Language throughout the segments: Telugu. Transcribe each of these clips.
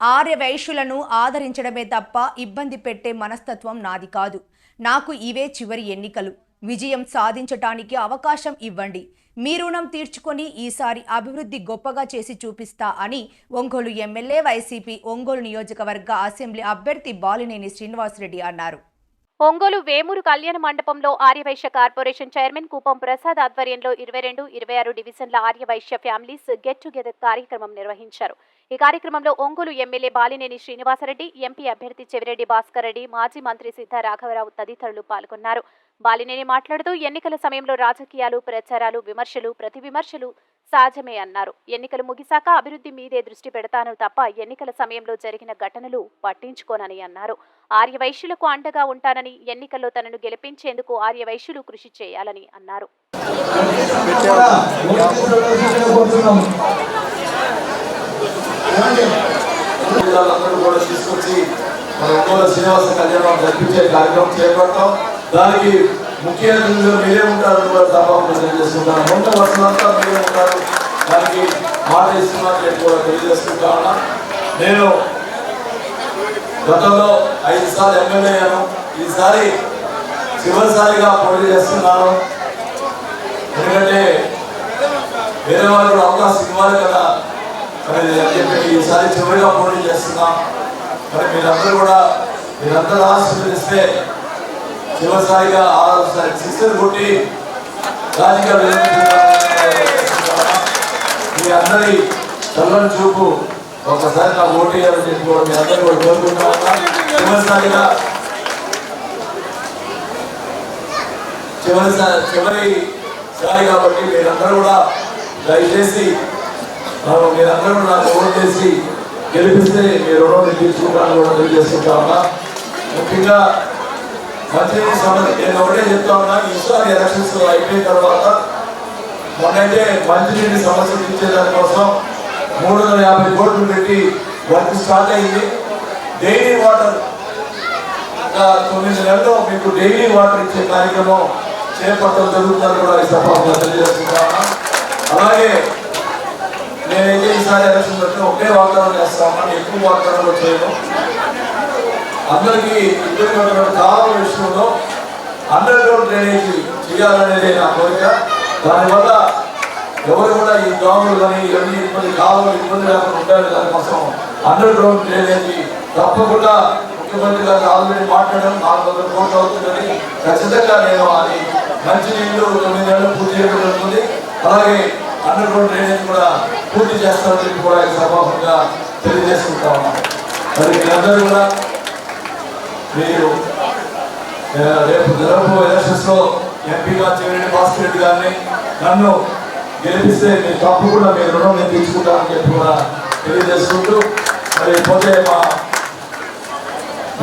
ఆర్యవైశ్యులను ఆదరించడమే తప్ప ఇబ్బంది పెట్టే మనస్తత్వం నాది కాదు. నాకు ఇవే చివరి ఎన్నికలు. విజయం సాధించటానికి అవకాశం ఇవ్వండి. మీ రుణం తీర్చుకొని ఈసారి అభివృద్ధి గొప్పగా చేసి చూపిస్తా అని ఒంగోలు ఎమ్మెల్యే వైసీపీ ఒంగోలు నియోజకవర్గ అసెంబ్లీ అభ్యర్థి బాలినేని శ్రీనివాసరెడ్డి అన్నారు. ఒంగోలు వేమూరు కళ్యాణ మండపంలో ఆర్యవైశ్య కార్పొరేషన్ చైర్మన్ కూపం ప్రసాద్ ఆధ్వర్యంలో ఇరవై రెండు ఇరవై ఆరు డివిజన్ల ఆర్యవైశ్య ఫ్యామిలీస్ గెట్ టుగెదర్ కార్యక్రమం నిర్వహించారు. ఈ కార్యక్రమంలో ఒంగోలు ఎమ్మెల్యే బాలినేని శ్రీనివాసరెడ్డి ఎంపీ అభ్యర్థి చెవిరెడ్డి భాస్కర్ రెడ్డి మాజీ మంత్రి సీతా రాఘవరావు తదితరులు పాల్గొన్నారు. బాలినేని మాట్లాడుతూ ఎన్నికల సమయంలో రాజకీయాలు ప్రచారాలు విమర్శలు ప్రతి విమర్శలు సహజమే అన్నారు. ఎన్నికలు ముగిశాక అభివృద్ధి మీదే దృష్టి పెడతాను తప్ప ఎన్నికల సమయంలో జరిగిన ఘటనలు పట్టించుకోనని అన్నారు. ఆర్యవైశ్యులకు అండగా ఉంటానని ఎన్నికల్లో తనను గెలిపించేందుకు ఆర్యవైశ్యులు కృషి చేయాలని అన్నారు. కూడా కూడా తీసుకొచ్చి మన ఒంగోలు శ్రీనివాస కళ్యాణం జరిపించే కార్యక్రమం చేపడతాం. దానికి ముఖ్య అతిథులు మీరే ఉంటారు కూడా సభకు తెలియజేసుకుంటాను. ముందు వర్షాలంతా మీరే ఉంటారు. దానికి మాట ఇస్తున్నట్లు కూడా తెలియజేసుకుంటా ఉన్నా. నేను గతంలో ఐదు సార్లు ఎమ్మెల్యే అయ్యాను. ఈసారి చివరిసారిగా పోటీ చేస్తున్నాను. ఎందుకంటే వేరే వాళ్ళు అవకాశం ఇవ్వాలి కదా. మరి అని చెప్పి ఈసారి చివరిగా పోటీ చేస్తున్నాం. మరి మీరందరూ కూడా మీరందరూ ఆశీర్వదిస్తే చివరిసారిగా ఆరోసారి సిస్టర్ కొట్టి రాజకీయాలు మీ అందరి చల్లని చూపు ఒకసారి నాకు ఓటు వేయాలని చెప్పి కూడా మీ అందరూ కూడా కోరుకుంటా ఉన్నా. చివరిసారిగా చివరిసారి చివరి సారి కాబట్టి మీరందరూ కూడా దయచేసి మనం మీరందరూ కూడా నాకు ఓటు చేసి గెలిపిస్తే మీ రుణం తీర్చుకుంటాను కూడా తెలియజేస్తుంటా ఉన్నా. ముఖ్యంగా మంత్రి సమస్య నేను ఒకటే చెప్తా ఉన్నా ఈసారి ఎలక్షన్స్ అయిపోయిన తర్వాత మొన్నైతే మంచినీటి సమస్య తీర్చేదాని కోసం మూడు వందల యాభై కోట్లు పెట్టి వర్క్ స్టార్ట్ అయింది. డైలీ వాటర్ ఇంకా తొమ్మిది నెలలో మీకు డైలీ వాటర్ ఇచ్చే కార్యక్రమం చేపట్టడం జరుగుతుందని కూడా ఈ సభ తెలియజేస్తున్నాను అలాగే ఈసారి ఎలక్షన్ పెట్టి ఒకే వాగ్దానం చేస్తామని ఎక్కువ వాగ్దానాలు చేయడం అందరికీ ఇబ్బంది పడిన కాలువ విషయంలో అండర్ గ్రౌండ్ డ్రైనేజ్ చేయాలనేది నా కోరిక. దానివల్ల ఎవరు కూడా ఈ దోమలు కానీ ఇవన్నీ ఇబ్బంది కాలువలు ఇబ్బంది లేకుండా ఉండాలి. దానికోసం అండర్ గ్రౌండ్ డ్రైనేజ్ తప్పకుండా ముఖ్యమంత్రి గారు ఆల్రెడీ మాట్లాడడం నాలుగు వందల కోట్లు అవుతుందని ఖచ్చితంగా నేను అది మంచి నీళ్ళు తొమ్మిది నెలలు పూర్తి చేయడం జరుగుతుంది అలాగే అండర్ గ్రౌండ్ డ్రైనేజ్ కూడా పూర్తి చేస్తామని చెప్పి కూడా ఈ సభాముఖంగా తెలియజేసుకుంటా ఉన్నాం మరి మీరందరూ కూడా మీరు రేపు జరగబో ఎలక్షన్స్లో ఎంపీగా చెవిరెడ్డి భాస్కర్ రెడ్డి గారిని నన్ను గెలిపిస్తే మీ తప్పకుండా మీ రుణం నేను తీసుకుంటానని చెప్పి కూడా తెలియజేసుకుంటూ మరి పోతే మా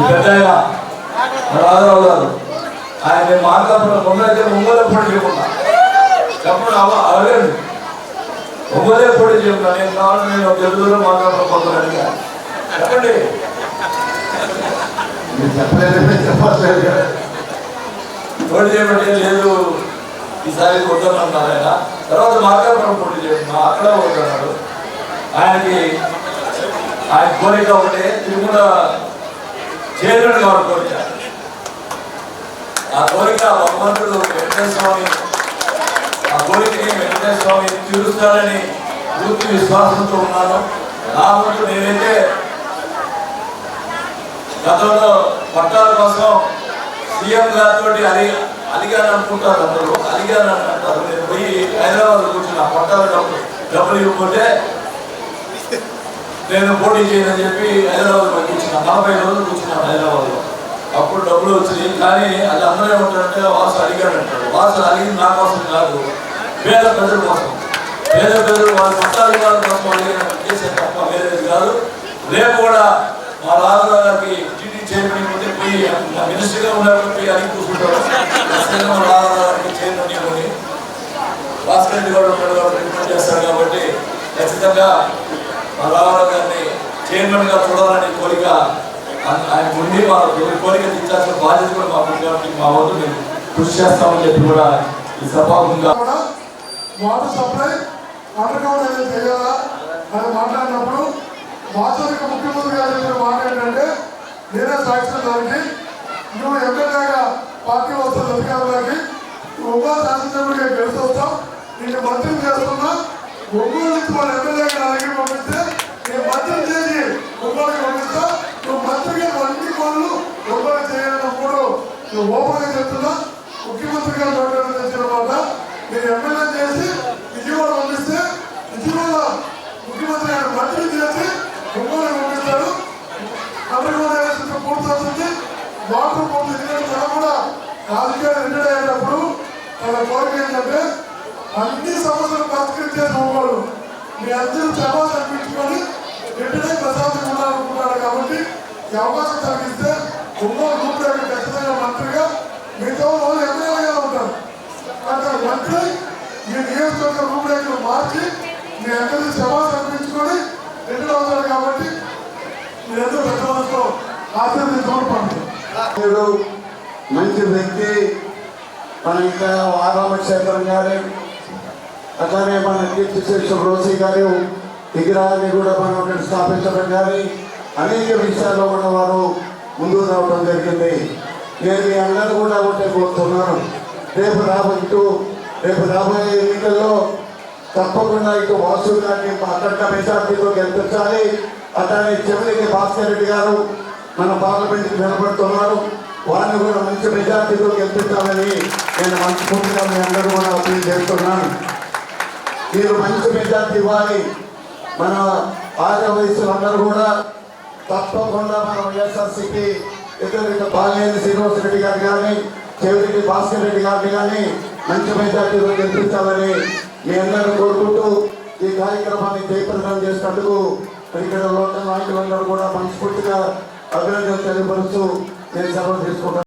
పెద్ద ఆయన మా గారు ఆయన మార్గాపురం ముందైతే ముంగల ముంగలపడి చేయకుండా ఎప్పుడు అవ అడగండి. ముంగలే పొడి చేయకుండా నేను కావాలని నేను తెలుగులో పొందడానికి చెప్పండి. మీరు చెప్పలేదు చెప్పట్లేదు. పోటీ చేయబట్టి లేదు. ఈసారి కొట్టమన్నారు ఆయన. తర్వాత మార్కాపురం పోటీ చేయండి. అక్కడ కొడుతున్నాడు. ఆయనకి ఆయన కోరిక ఒకటే తిరుమల చైర్మన్ కావాలి కోరిక. ఆ కోరిక భగవంతుడు వెంకటేశ్వర స్వామి కోరికని వెంకటేశ్వర స్వామి తీరుస్తాడని పూర్తి విశ్వాసంతో ఉన్నాను. నా వంతు నేనైతే గతంలో పట్టాల కోసం సీఎం గారితో అడిగి అలిగాను అనుకుంటారు అందరూ. అలిగాను అనుకుంటారు. అంటారు నేను పోయి హైదరాబాద్ కూర్చున్నా. పట్టాల డబ్బులు డబ్బులు ఇవ్వకుంటే నేను పోటీ చేయనని చెప్పి హైదరాబాద్ కూర్చున్నా. నలభై రోజులు కూర్చున్నాను హైదరాబాద్లో. అప్పుడు డబ్బులు వచ్చినాయి. కానీ అది అందరూ ఏమంటారంటే వాసు అడిగాడు అంటాడు వాసు అడిగింది నా కోసం కాదు. పేద ప్రజల కోసం పేద ప్రజలు వారి కష్టాలు వారి కోసం చేసే తప్ప వేరేది కాదు. రేపు కూడా మా రాజుగారు గారికి టీటీ చైర్మన్ ఉంటే పోయి మా మినిస్టర్గా ఉన్నప్పుడు పోయి అడిగి కూర్చుంటారు. ఖచ్చితంగా మా రాజుగారు గారికి చైర్మన్ ఇవ్వండి భాస్కర్ రెడ్డి గారు ఉన్నాడు కాబట్టి రికమెండ్ చేస్తాడు కాబట్టి ఖచ్చితంగా మా రామారావు గారిని చైర్మన్గా చూడాలనే కోరిక ఆయన ఉండి మా కోరిక తీర్చాల్సిన బాధ్యత కూడా మాకు ఉంది కాబట్టి మా వద్దు మేము కృషి చేస్తామని చెప్పి కూడా ఈ సభాముఖంగా కూడా వాటర్ సప్లై అండర్ గ్రౌండ్ అనేది చేయాలా అని మాట్లాడినప్పుడు వాస్తవిక ముఖ్యమంత్రి గారు చెప్పిన మాట ఏంటంటే నేనే సాక్షి దానికి. నువ్వు ఎమ్మెల్యేగా పార్టీ వస్తుంది అధికారులకి ఒంగోలు శాసనసభ్యుడిగా గెలిచి వస్తాం నిన్ను మంత్రిని చేస్తున్నా. ఒంగోలు నుంచి మన ఎమ్మెల్యేగా నా దగ్గర పంపిస్తే నేను మంత్రిని చేసి ఒంగోలుకి పంపిస్తా. నువ్వు మంత్రిగా అన్ని పనులు ఒంగోలు చేయాలన్నప్పుడు నువ్వు ఓపెన్గా చెప్తున్నా. ముఖ్యమంత్రి గారు మాట్లాడిన మాట మీరు ఎమ్మెల్యే చేసి విజయవాడ పంపిస్తే విజయవాడ ముఖ్యమంత్రి గారు మంత్రి చేసి ఒంగోలు పంపిస్తారు పంపిస్తాడు పూర్తి పూర్తవుతుంది వాటర్ పూర్తి ఎందుకంటే తన కూడా రాజకీయాలు రిటైర్ అయ్యేటప్పుడు తన కోరిక ఏంటంటే అన్ని సమస్యలు పరిష్కరించే ఒంగోలు. మీ అందరూ సమాజం అనిపించుకొని రిటైర్ ప్రశాంతంగా ఉండాలనుకుంటున్నారు కాబట్టి ఈ అవకాశం కలిగిస్తే ఒంగోలు గ్రూప్ దగ్గర ఖచ్చితంగా మంత్రిగా మిగతా వాళ్ళు ఎమ్మెల్యేగా ఉంటారు అంటే మంత్రి ఈ నియోజకవర్గ రూపురేఖలు మార్చి మీ అందరూ సమాజం అనిపించుకొని రెండు అవుతారు కాబట్టి మీరందరూ పెద్ద ఆశీర్వదించమని పంపుతారు మంచి వ్యక్తి మన ఇంకా రామక్షేత్రం గారు అట్లానే మన కీర్తి శేషు రోసి గారు విగ్రహాన్ని కూడా మనం ఇక్కడ స్థాపించడం కానీ అనేక విషయాల్లో కూడా వారు ముందు రావడం జరిగింది. నేను మీ అందరూ కూడా ఉంటే కోరుతున్నాను. రేపు రాబట్టు రేపు రాబోయే ఎన్నికల్లో తప్పకుండా ఇటు వాసు గారిని అక్కడ మెజార్టీతో గెలిపించాలి. అట్లానే చెవులకి భాస్కర్ రెడ్డి గారు మన పార్లమెంట్కి నిలబడుతున్నారు. వారిని కూడా మంచి మెజార్టీతో గెలిపించాలని నేను మనస్ఫూర్తిగా మీ అందరూ కూడా అప్పీల్ చేస్తున్నాను. మీరు మంచి మెజార్టీ ఇవ్వాలి. మన ఆర్య వయసులు అందరూ కూడా తప్పకుండా మన వైఎస్ఆర్సీపీ ఇద్దరు బాలినేని శ్రీనివాస రెడ్డి గారు కానీ చెవిరెడ్డి భాస్కర్ రెడ్డి గారిని కానీ మంచి మెజార్టీలో గెలిపించాలని మీ అందరూ కోరుకుంటూ ఈ కార్యక్రమాన్ని జయప్రదం చేసినందుకు ఇక్కడ లోకల్ నాయకులందరూ కూడా మనస్ఫూర్తిగా అభినందనలు తెలియపరుస్తూ నేను సెలవు తీసుకుంటాను